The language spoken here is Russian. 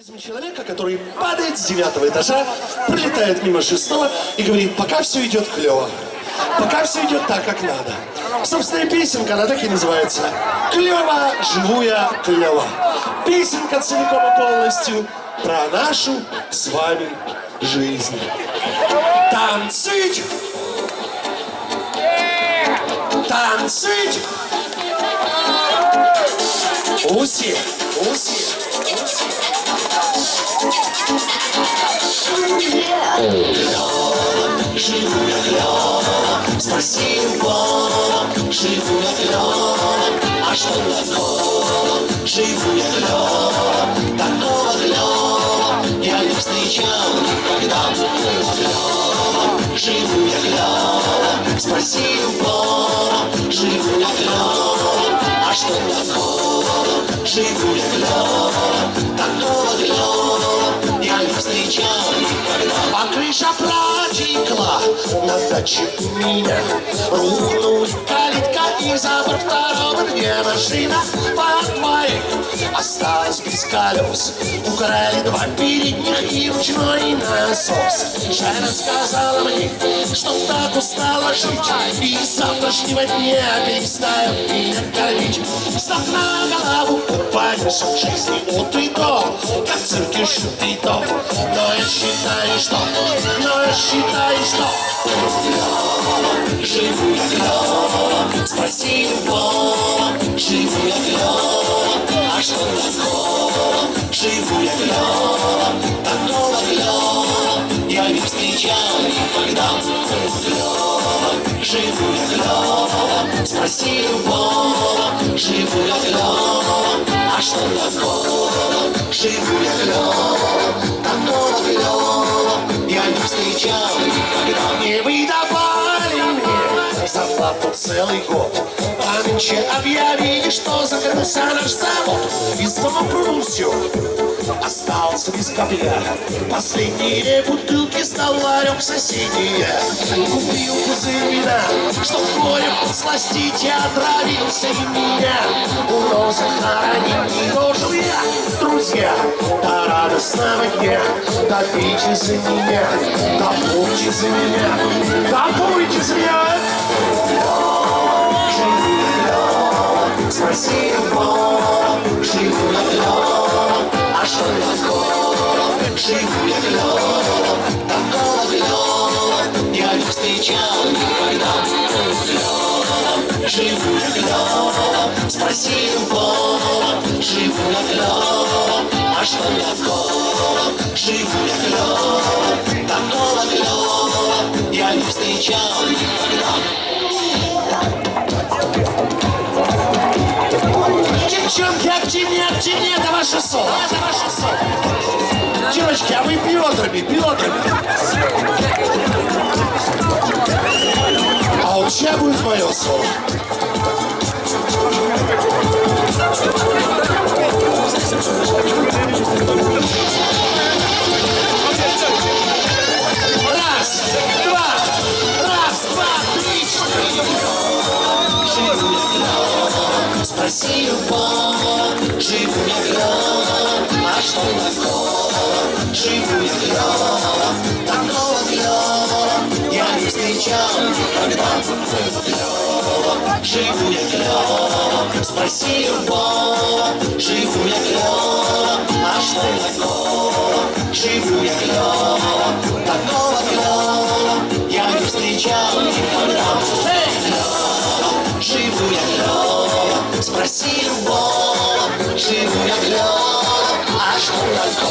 Человека, который падает с девятого этажа, пролетает мимо шестого и говорит, пока все идет клево. Пока все идет так, как надо. Собственно, и песенка, она так и называется. Клево, живу я клево. Песенка целиком и полностью про нашу с вами жизнь. Танцить! Танцить! Уси, уси, уси. Живу я клёво, спасибо, живу я клёво, а что такого? Живу я клёво, такого клёва я не встречал никогда. Клёво, живу я клёво, спасибо, живу я клёво, а что такого? Живу я клёво, такого клёва у меня Рухнулась калитка и забор второго дня Машина под твоей осталась без колес Украли два передних и ручной насос. Шайна сказала мне, что так устала жить. И с завтрашнего дня перестает меня кормить. Встав на голову, упадешь в жизни от и до Как в цирке то Но я считаю, что но я считаю, что. Живу я спасибо, Живу я клёво, такого клёва я не встречал никогда. Живу я клёво, спасибо, живу я клёво, а что такого? Живу я клёво, такого клёва я не встречал никогда. не выдавали мне зарплату целый год. Нынче объявили, что закрылся наш завод. Дома все остался без копья. Последние бутылки с ларем соседние. Купил пузырь вина, чтоб горем подсластить, и отравился и меня. У розы хоронить не дожил я, друзья, до радостного дня. Допейте за меня, допойте за меня, допойте за меня. Живу я клёво, спасибо, живу я клёво, а что такого? Живу я такого клёва я не встречал Девчонки, активнее, активнее, это ваше соло. Это ваше соло. Девочки, а вы бедрами, бедрами. А вот сейчас будет мое соло. Раз, два, раз, два, три, четыре. Клёво, спасибо, живу я клёво, а что такого? Живу я клёво, такого клёва я не встречал никогда. Клёво, живу я клёво, спасибо, живу я клёво, а что такого? Живу я клёво, такого клёва я не встречал никогда. Клёво, живу я клёво, спасибо, живу я клёво, а что